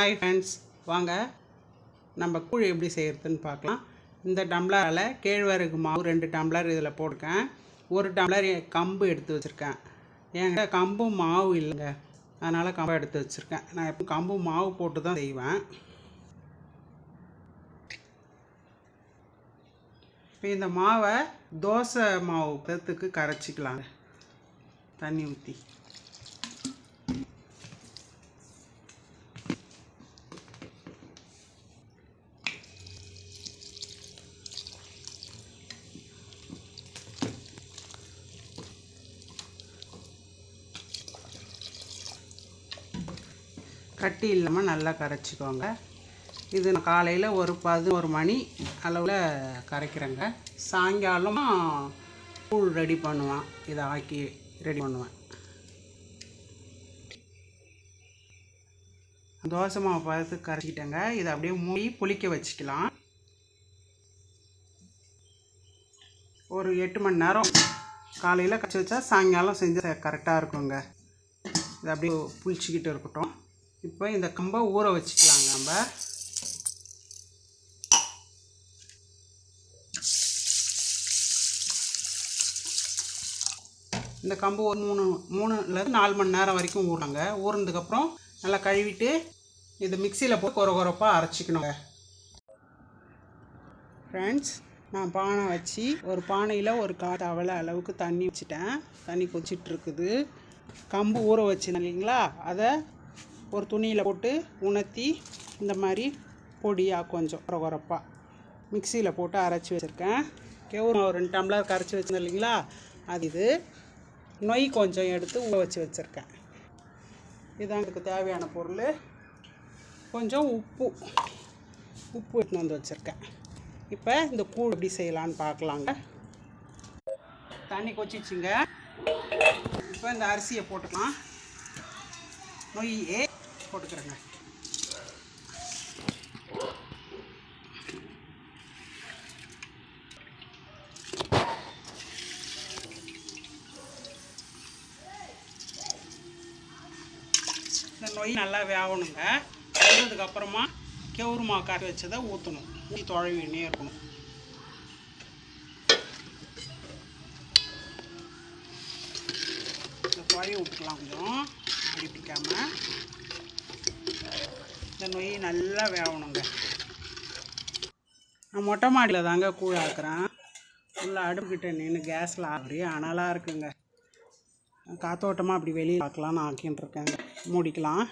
Hi friends வாங்க. நம்ம கூழ் எப்படி செய்கிறதுன்னு பார்க்கலாம். இந்த டம்ளரால் கேழ்வரகு மாவு ரெண்டு டம்ளர் இதில் போட்டிருக்கேன். ஒரு டம்ளர் கம்பு எடுத்து வச்சுருக்கேன். என்கிட்ட கம்பு மாவு இல்லைங்க. அதனால் கம்பை எடுத்து வச்சுருக்கேன். நான் எப்போ கம்பு மாவு போட்டு தான் செய்வேன். இப்போ இந்த மாவை தோசை மாவு பத்துக்கு கரைச்சிக்கலாங்க. தண்ணி ஊற்றி கட்டி இல்லாமல் நல்லா கரைச்சிக்கோங்க. இது நான் காலையில் ஒரு பதினோரு மணி அளவில் கரைக்கிறேங்க. சாயங்காலம் கூழ் ரெடி பண்ணுவேன். இதை ஆக்கி ரெடி பண்ணுவேன். தோசை மாவு பார்த்து கரைச்சிக்கிட்டேங்க. இதை அப்படியே மூடி புளிக்க வச்சுக்கலாம். ஒரு எட்டு மணி நேரம் காலையில் கரைச்சி வச்சா சாயங்காலம் செஞ்சால் கரெக்டாக இருக்குங்க. இது அப்படியே புளிச்சிக்கிட்டு இருக்கட்டும். இப்போ இந்த கம்பை ஊற வச்சுக்கலாங்க நம்ம. இந்த கம்பு ஒரு மூணு மூணுலேருந்து நாலு மணி நேரம் வரைக்கும் ஊறாங்க ஊறினதுக்கப்புறம் நல்லா கழுவிட்டு இது மிக்சியில் போட்டு கொர கொரப்பாக அரைச்சிக்கணுங்க. ஃப்ரெண்ட்ஸ் நான் பானை வச்சு ஒரு பானையில் ஒரு கா தவளை அளவுக்கு தண்ணி வச்சுட்டேன். தண்ணி கொச்சிட்ருக்குது கம்பு ஊற வச்சேன் இல்லைங்களா? அதை ஒரு துணியில் போட்டு உணர்த்தி இந்த மாதிரி பொடியாக கொஞ்சம் குறகுறப்பாக மிக்சியில் போட்டு அரைச்சி வச்சுருக்கேன். கேவுரு ஒரு ரெண்டு டம்ளர் கரைச்சி வச்சிருந்தேன் இல்லைங்களா? அது இது. நொய் கொஞ்சம் எடுத்து ஊற வச்சு வச்சுருக்கேன். இதுதான் இதுக்கு தேவையான பொருள். கொஞ்சம் உப்பு. உப்பு எடுத்துன்னு வந்து வச்சுருக்கேன். இப்போ இந்த கூழ் எப்படி செய்யலான்னு பார்க்கலாங்க. தண்ணி கொச்சிச்சுங்க இப்போ இந்த அரிசியை போட்டுக்கலாம். நொய்யே. போட்டுக்கிறேங்க. இந்த நொய் நல்லா வேகணுங்க வெந்ததுக்கப்புறமா கெவுரு மாவு கறி வச்சதை ஊற்றணும் ஊற்றி தொழவின்னே இருக்கணும். இந்த தொழவி விட்டுக்கலாம் கொஞ்சம். அடி இந்த நொய் நல்லா வேகணுங்க. நான் மொட்டை மாடியில் தாங்க கூழ் ஆக்குறேன். ஃபுல்லாக அடுப்புக்கிட்ட நின்று கேஸில் ஆகுறி அனலாக இருக்குங்க. காத்தோட்டமாக அப்படி வெளியே பார்க்கலான்னு ஆக்கின்னு இருக்கேங்க. மூடிக்கலாம்.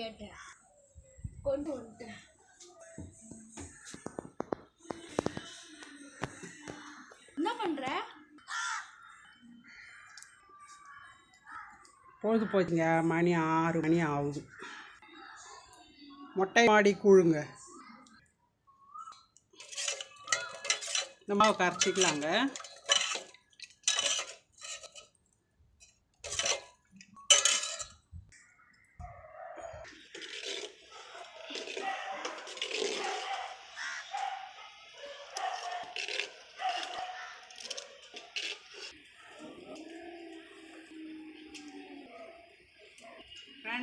கேட்டேன். கொண்டு வந்துட்டேன். என்ன பண்ணுற பொழுது போச்சுங்க. மணி ஆறு மணி ஆகுது. மொட்டை மாடி கூழுங்க. இந்த மாவு கரைச்சிக்கலாங்க.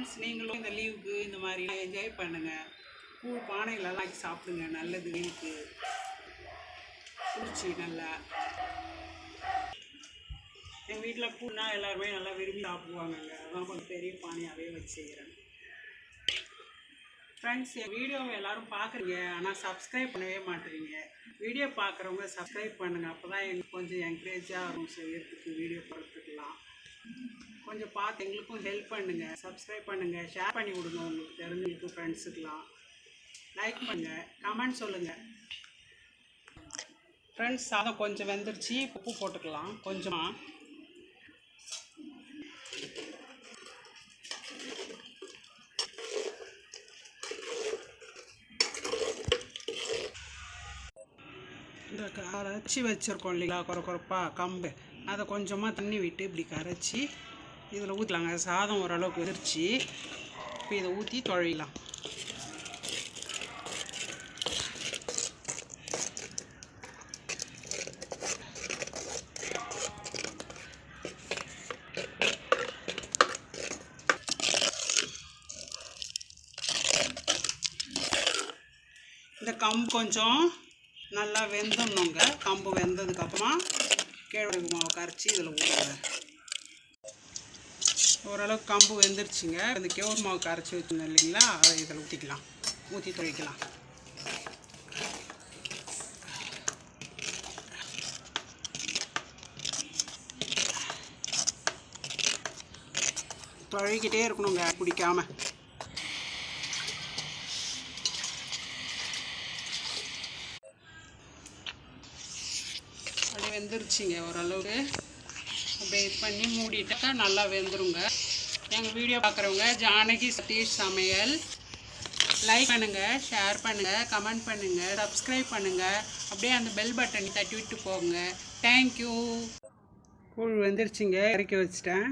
ஃப்ரெண்ட்ஸ் நீங்களும் இந்த லீவுக்கு இந்த மாதிரி என்ஜாய் பண்ணுங்கள் கூழ் பானைகளெல்லாம் ஆக்கி சாப்பிடுங்க. நல்லது வெயிலுக்கு குளிர்ச்சி நல்லா. எங்கள் வீட்டில் கூழ்னா எல்லாருமே நல்லா விரும்பி சாப்பிடுவாங்கங்க. அதான் கொஞ்சம் பெரிய பானையாகவே வச்சு செய்கிறேன் ஃப்ரெண்ட்ஸ் என் வீடியோவை எல்லோரும் பார்க்குறீங்க ஆனால் சப்ஸ்கிரைப் பண்ணவே மாட்டேறீங்க வீடியோ பார்க்குறவங்க சப்ஸ்கிரைப் பண்ணுங்கள் அப்போ தான் எனக்கு கொஞ்சம் என்கரேஜாக இருக்கும் செய்யறதுக்கு வீடியோ போடுறதுக்கெலாம் கொஞ்சம் பார்த்து எங்களுக்கும் ஹெல்ப் பண்ணுங்கள் சப்ஸ்கிரைப் பண்ணுங்கள் ஷேர் பண்ணி விடுங்க உங்களுக்கு தெரிஞ்சவங்களுக்கு ஃப்ரெண்ட்ஸுக்கெலாம் லைக் பண்ணுங்கள் கமெண்ட் சொல்லுங்கள் ஃப்ரெண்ட்ஸ் சாதம் கொஞ்சம் வெந்துருச்சு. உப்பு போட்டுக்கலாம். கொஞ்சமாக இந்த க- அரைச்சி வச்சுருக்கோம் இல்லைங்களா? குறை குறைப்பா கம்பு. அதை கொஞ்சமாக தண்ணி விட்டு இப்படி கரைச்சி இதில் ஊற்றலாங்க சாதம் ஓரளவுக்கு எதிர்ச்சி இப்போ இதை ஊற்றி தொழிலாம் இந்த கம்பு கொஞ்சம் நல்லா வெந்துடணுங்க கம்பு வெந்ததுக்கப்புறமா கேழ்வரகு மாவு கரைச்சி இதில் ஊற்றுங்க ஓரளவுக்கு கம்பு வெந்துருச்சுங்க. அந்த கேவுர் மாவு கரைச்சி வச்சுருந்தோம் இல்லைங்களா அதை இதில் ஊற்றிக்கலாம் ஊற்றி துவைக்கலாம் துவைக்கிட்டே இருக்கணுங்க பிடிக்காமல் வெந்துருச்சுங்க ஓரளவுக்கு. அப்படியே இது பண்ணி மூடிட்டாக்கா நல்லா வெந்துருங்க. எங்கள் வீடியோ பார்க்குறவங்க ஜானகி சதீஷ் சமையல். லைக் பண்ணுங்கள் ஷேர் பண்ணுங்கள் கமெண்ட் பண்ணுங்கள் சப்ஸ்கிரைப் பண்ணுங்கள் அப்படியே அந்த பெல் பட்டன் தட்டி விட்டு போங்க. தேங்க்யூ கூழ் வந்துருச்சுங்க. இறக்கி வச்சிட்டேன்.